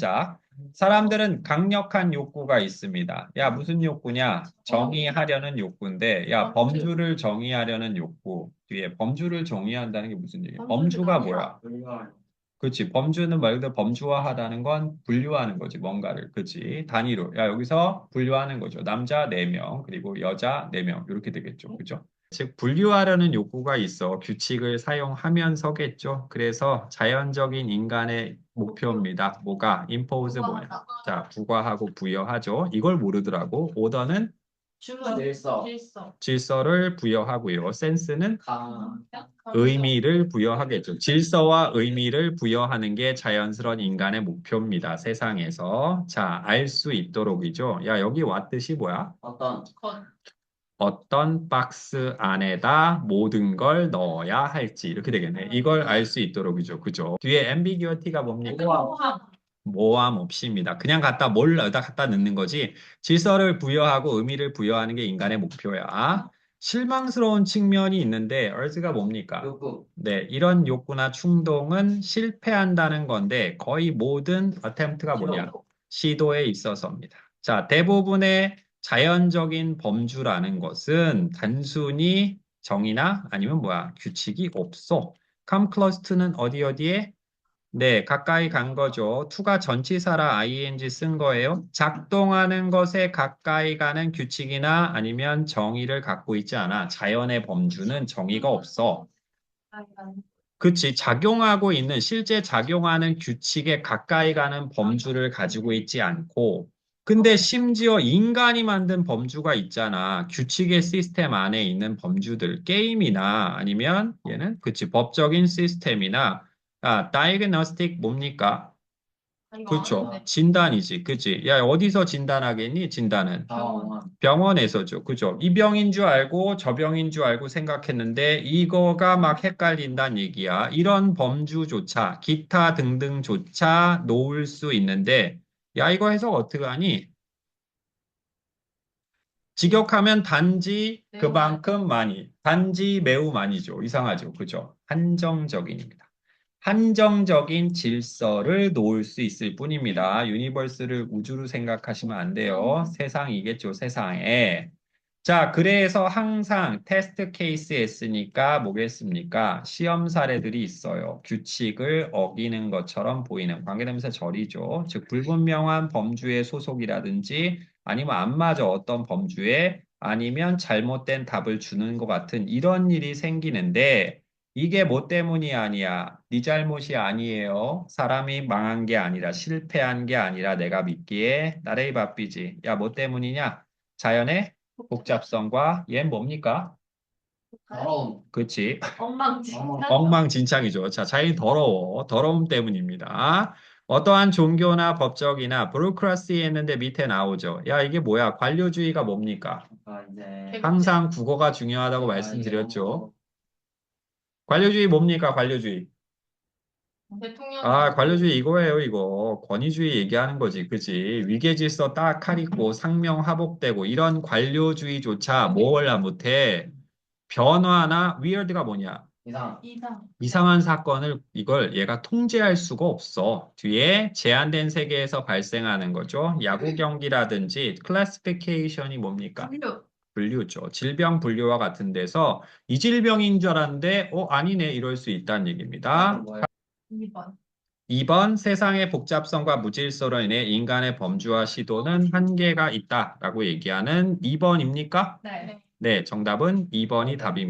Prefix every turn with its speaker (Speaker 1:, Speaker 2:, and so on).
Speaker 1: 살짝. 사람들은 강력한 욕구가 있습니다. 야, 무슨 욕구냐? 정의하려는 욕구인데, 야, 범주를 정의하려는 욕구. 뒤에 범주를 정의한다는 게 무슨 얘기야? 범주가 뭐야? 그렇지. 범주는 말 그대로 범주화하다는 건 분류하는 거지, 뭔가를. 그렇지. 단위로. 야, 여기서 분류하는 거죠. 남자 4명, 그리고 여자 4명. 이렇게 되겠죠. 그죠? 즉, 분류하려는 욕구가 있어 규칙을 사용하면서겠죠. 그래서 자연적인 인간의 목표입니다. 뭐가? impose 뭐야? 자, 부과하고 부여하죠. 이걸 모르더라고. 오더는
Speaker 2: 질서.
Speaker 3: 질서
Speaker 1: 질서를 부여하고요. 센스는
Speaker 2: 강.
Speaker 1: 의미를 부여하겠죠. 질서와 의미를 부여하는 게 자연스러운 인간의 목표입니다. 세상에서. 자, 알 수 있도록이죠. 야, 여기 왔듯이 뭐야?
Speaker 2: 어떤
Speaker 3: 것
Speaker 1: 어떤 박스 안에다 모든 걸 넣어야 할지 이렇게 되겠네. 이걸 알 수 있도록이죠. 그죠? 뒤에 ambiguity가 뭡니까?
Speaker 3: 모함
Speaker 1: 모함 없이입니다. 그냥 갖다 뭘 넣다 갖다 넣는 거지. 질서를 부여하고 의미를 부여하는 게 인간의 목표야. 실망스러운 측면이 있는데 얼즈가 뭡니까?
Speaker 2: 욕구.
Speaker 1: 네, 이런 욕구나 충동은 실패한다는 건데 거의 모든 attempt가 뭐냐? 시도에 있어서입니다. 자, 대부분의 자연적인 범주라는 것은 단순히 정의나 아니면 뭐야? 규칙이 없어. to는 어디 어디에? 네, 가까이 간 거죠. to가 전치사라 ing 쓴 거예요. 작동하는 것에 가까이 가는 규칙이나 아니면 정의를 갖고 있지 않아. 자연의 범주는 정의가 없어. 그치. 작용하고 있는, 실제 작용하는 규칙에 가까이 가는 범주를 가지고 있지 않고, 근데 심지어 인간이 만든 범주가 있잖아. 규칙의 시스템 안에 있는 범주들, 게임이나 아니면 얘는, 그치. 법적인 시스템이나, 아, 다이그노스틱 뭡니까? 그렇죠. 진단이지. 그치. 야, 어디서 진단하겠니? 진단은.
Speaker 2: 병원.
Speaker 1: 병원에서죠. 그죠? 이 병인 줄 알고 저 병인 줄 알고 생각했는데 이거가 막 헷갈린다는 얘기야. 이런 범주조차 기타 등등조차 놓을 수 있는데 야, 이거 해석 어떻게 하니? 직역하면 단지 그만큼 많이, 단지 매우 많이죠. 이상하죠. 그죠? 한정적인입니다. 한정적인 질서를 놓을 수 있을 뿐입니다. 유니버스를 우주로 생각하시면 안 돼요. 세상이겠죠, 세상에. 자, 그래서 항상 테스트 케이스에 쓰니까 뭐겠습니까? 시험 사례들이 있어요. 규칙을 어기는 것처럼 보이는 관계대명사 절이죠. 즉, 불분명한 범주의 소속이라든지 아니면 안 맞아 어떤 범주에 아니면 잘못된 답을 주는 것 같은 이런 일이 생기는데 이게 뭐 때문이 아니야? 네 잘못이 아니에요. 사람이 망한 게 아니라 실패한 게 아니라 내가 믿기에 나레이 바삐지. 야, 뭐 때문이냐? 자연의 복잡성과 얘 뭡니까?
Speaker 2: 더러움.
Speaker 1: 그치?
Speaker 3: 엉망진창
Speaker 1: 엉망진창이죠. 자, 자연이 더러워. 더러움 때문입니다. 어떠한 종교나 법적이나 브루크라시 했는데 밑에 나오죠. 야, 이게 뭐야? 관료주의가 뭡니까?
Speaker 2: 아, 이제
Speaker 1: 항상 국어가 중요하다고 말씀드렸죠. 관료주의 뭡니까? 관료주의.
Speaker 3: 대통령
Speaker 1: 아, 관료주의 이거예요, 이거. 권위주의 얘기하는 거지, 그지? 위계질서 딱 카리고 상명 하복되고 이런 관료주의조차 뭘 못해. 변화나 weird가 뭐냐?
Speaker 2: 이상.
Speaker 3: 이상
Speaker 1: 이상한 사건을 이걸 얘가 통제할 수가 없어. 뒤에 제한된 세계에서 발생하는 거죠. 야구 경기라든지 클래시피케이션이 뭡니까?
Speaker 3: 분류
Speaker 1: 분류죠. 질병 분류와 같은 데서 이 질병인 줄 알았는데 어 아니네 이럴 수 있다는 얘기입니다.
Speaker 2: 뭐야?
Speaker 3: 2번
Speaker 1: 2번 세상의 복잡성과 무질서로 인해 인간의 범주와 시도는 한계가 있다라고 얘기하는 2번입니까?
Speaker 3: 네
Speaker 1: 네, 정답은 2번이 답입니다.